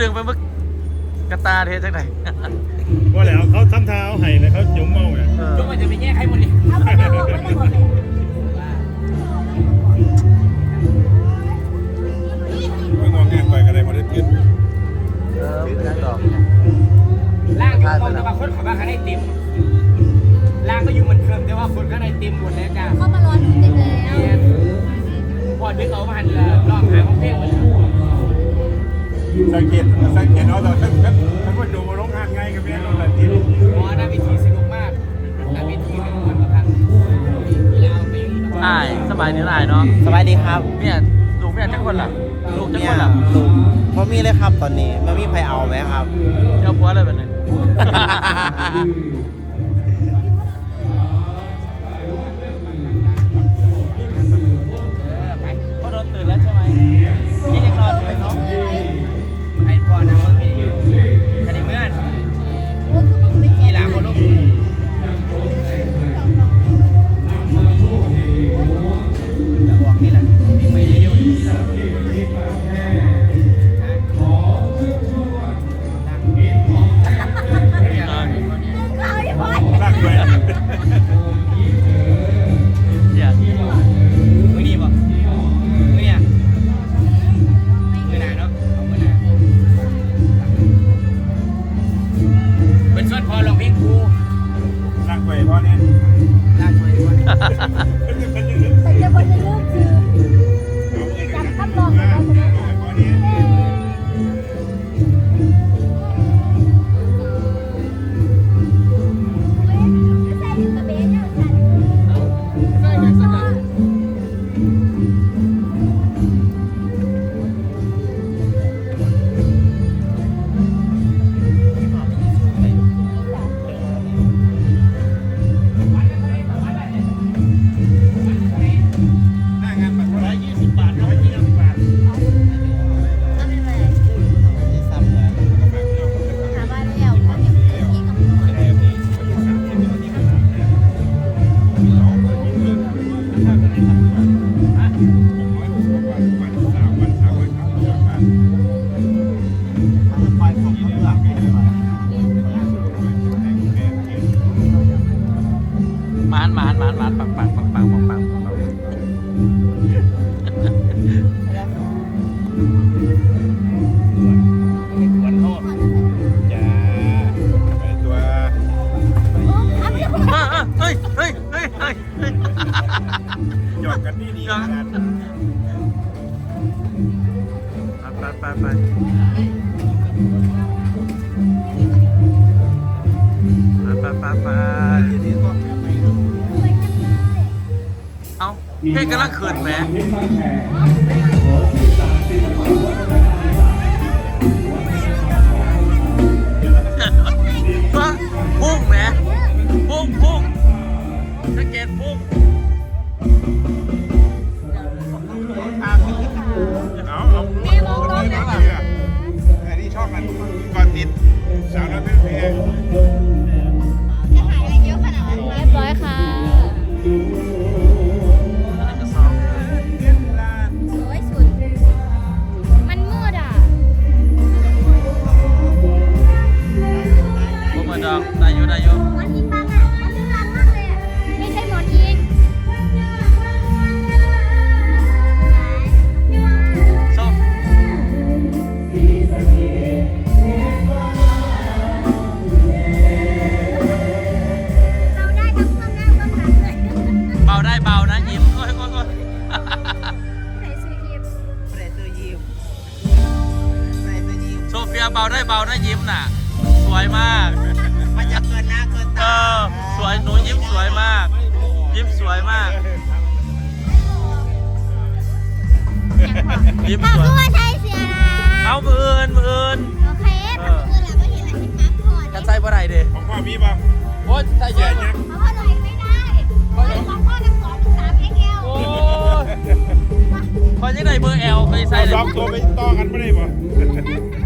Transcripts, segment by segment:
เขาดึงไปเมื่อกระตาเทจังไหนว่าแล้วเขาทำเท้าให้เลยเขาจุ๋มเมาเนี่ยเออจุ๊บมันจะไปแยกใครหมดดิเอาไปเอาไปได้หมดเลยไม่งองแงไปกันเลยมาได้กินเออไม่ได้ดอกล่างอยู่ตรงแต่ว่าคนขับมาข้างในเต็มล่างก็อยู่เหมือนเดิมแต่ว่าคนข้างในเต็มหมดแล้วจ้าเข้ามารอดูเต็มแล้วพอดึงเอามาหันละรอบหางของเพลงหมดแล้ว สังเกตสังเกตเอาแต่ท่านท่านท่านว่าดูมาลงงานไงกับแม่เราแบบนี้พอหน้าเวทีสนุกมากนาเวทีเป็นคนประทันเวลาเอาไปอ้ายสบายดีหลายเนาะสบายดีครับเนี่ยลูกเนี่ยจักคนล่ะลูกจักคนล่ะลูกพอมีเลยครับตอนนี้มามีใครเอาไหมครับเจ้าพัวอะไรแบบนี้ ส่วนพอลองเพลงครูลากไปเพราะเนี่ยลากไปด้วยแต่จะคนจานหมานหมานหมานปังปังปังปังปังปังปังเฮ้ยเฮ้ยเฮ้ยเฮ้ยหยอกกันดีดีกันไปไปไปไปไปไป เพลงกำลังเขินแหม่พุ่งแหมพุ่งพุ่งสเก็ตพุ่งเอาเอาม่มองกล้องนะอันนี้ชอบมันก่อนติดสาวน้อยเป็นเพลง เฟียเบาได้เบานะยิ้มน่ะ สวยมาก มันจะเกินหน้าเกินเอตาอ สวยหนูยิ้มสวยมาก ยิ้มสวยมาก ยิ้มบอกสวยว่าใช่เสียนะเอามือเอินมือเอินโอเคพักมือหลังก็เห็นอะไรที่พักก่อนกันใส่บ่ได้เด้ของพ่อมีป่ะโอ้ยใส่เยอะเพราะว่าเราไม่ได้เพราะของพ่อทั้งสองสามเอ็กเอลโอ้ยพอจะได้เบอร์แอลเคยใส่เอาเลย สองตัวไปต่อกันไม่ได้ป่ะเ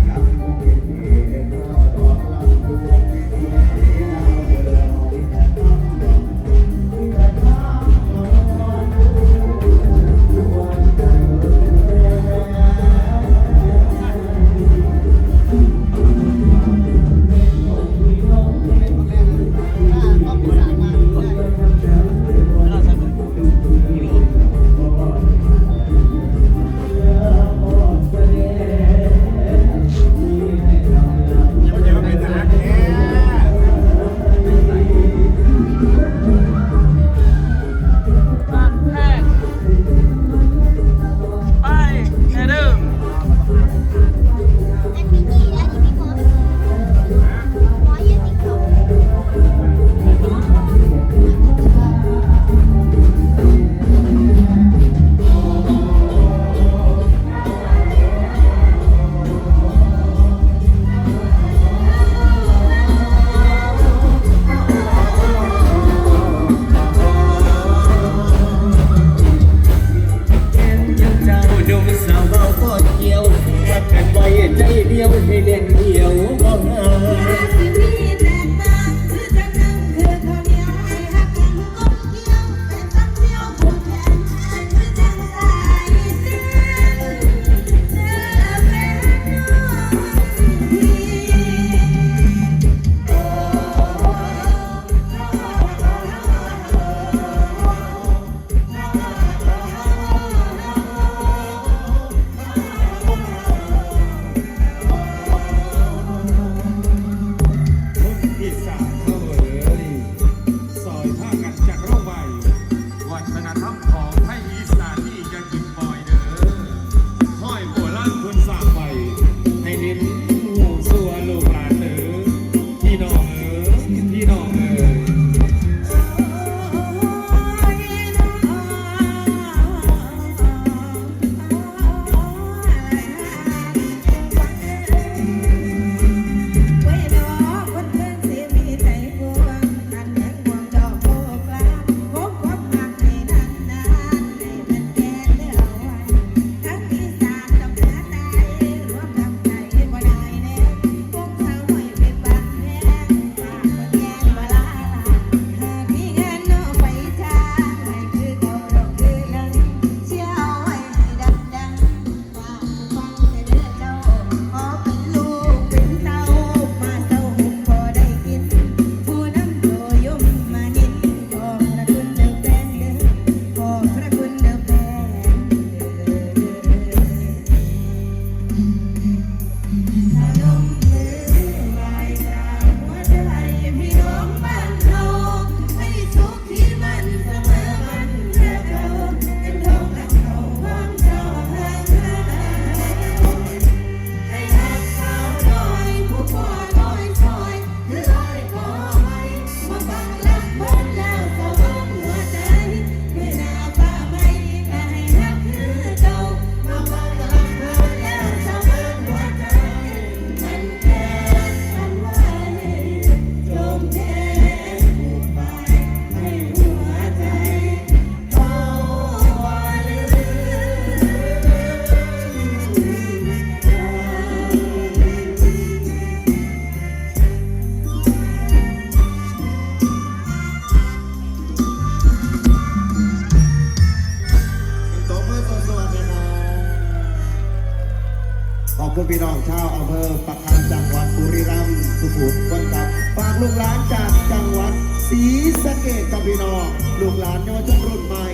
ขอบคุณพี่น้องชาวอำเภอปากคานจังหวัดบุรีรัมย์สุขุมคนครับฝากลูกหลานจากจังหวัดศรีสะเกดกับพี่น้องลูกหลานเยาวชนรุ่นใหม่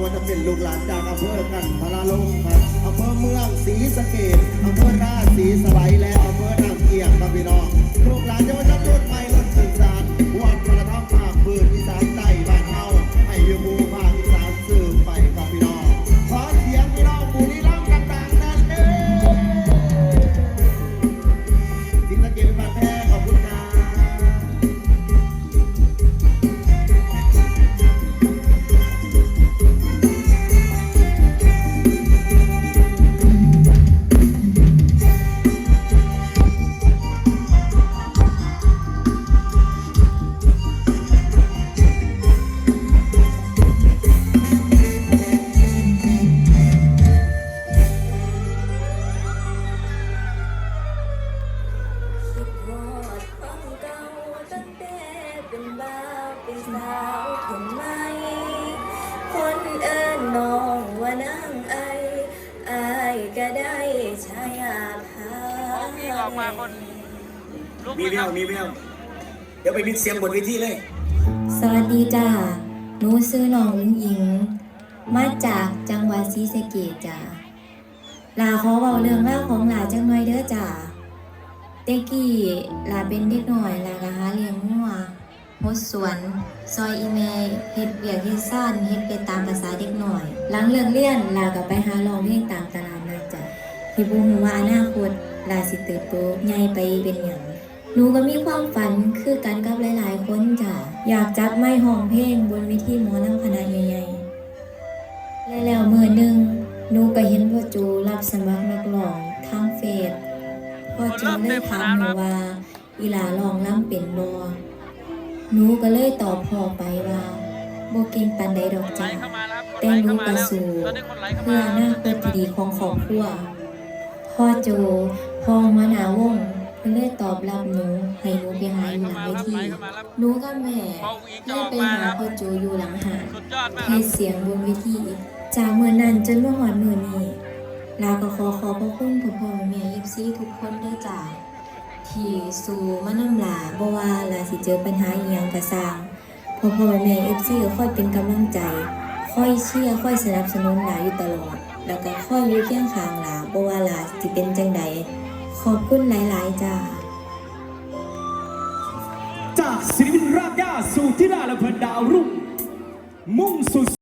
ว่าจะเป็นลูกหลานจากอำเภอกันทราลงครับอำเภอเมืองศรีสะเกดอำเภอราชศรีสไลและอำเภอนางเกียงกับพี่น้องลูกหลานเยาวชนรุ่นใหม่ มีแววมีแววเดี๋ยวไปมิดเสียงบนเวทีเลย สวัสดีจ้าหนูซื้อน้องอุ้งอิง มาจากจังหวัดศรีสะเกษจ้าลาขอเบาเรื่องเล่าของหลาจังหน่อยเด้อจ้าเด็กกี้ลาเป็นเด็กหน่อยลากะหาเลี้ยงงัวหดสวน ซอยอีเมลเฮ็ดเบียกเฮ็ดซ่านเฮ็ดไปตามภาษาเด็กหน่อย หลังเลิกเรียนลาก็ไปหาลองเพลงตามตลาดนัดจ้ะที่บ่ฮู้ว่าอนาคตลาสิเติบโตใหญ่ไปเป็นหยัง หนูก็มีความฝันคือกันกับหลายๆ คนจ้ะอยากจับไม้ห้องเพลงบนเวทีหมอลำคณะใหญ่ๆและแล้วมือหนึ่งหนูก็เห็นพ่อจูรับสมัครนักร้องทางเฟซพ่อจูเลยถามหนูว่า อีหลาลองล่ำเป็นบ่หนูก็เลยตอบพ่อไปว่าโบเก่งปานใดดอกจ้ะค์เข้าแต่หนูก็สู้ตอนนี้คนไลค์เข้าเพื่อมาอนาคตที่ดีของครอบครัวพ่อโจพ่อหัวหน้าวง เพิ่นเลยตอบรับหนูให้หนูไปหาอยู่หลังเวทีหนูกับแม่เลยไปหาพ่อโจอยู่หลังหาให้เสียงบนเวทีจากเมื่อนั้นจนเมาหอดมือนี้ลาก็ขอขอบพระคุณพ่อพ่อแม่เอฟซีทุกคนด้วยจ้าที่สู่มานำลาบ่ว่าลาสิเจอปัญหาอีหยังก็สร้างพ่อพ่อแม่เอฟซีก็ค่อยเป็นกำลังใจ ค่อยเชียร์ค่อยสนับสนุนลาอยู่ตลอด แล้วก็ค่อยอยู่เคียงข้างลาบ่ว่าลาสิเป็นจังใด อบคุณหลาย ๆ จ้า จากศิลปินรากหญ้าสู่ธิดาและเพินดาวรุ่งมุ่งสู่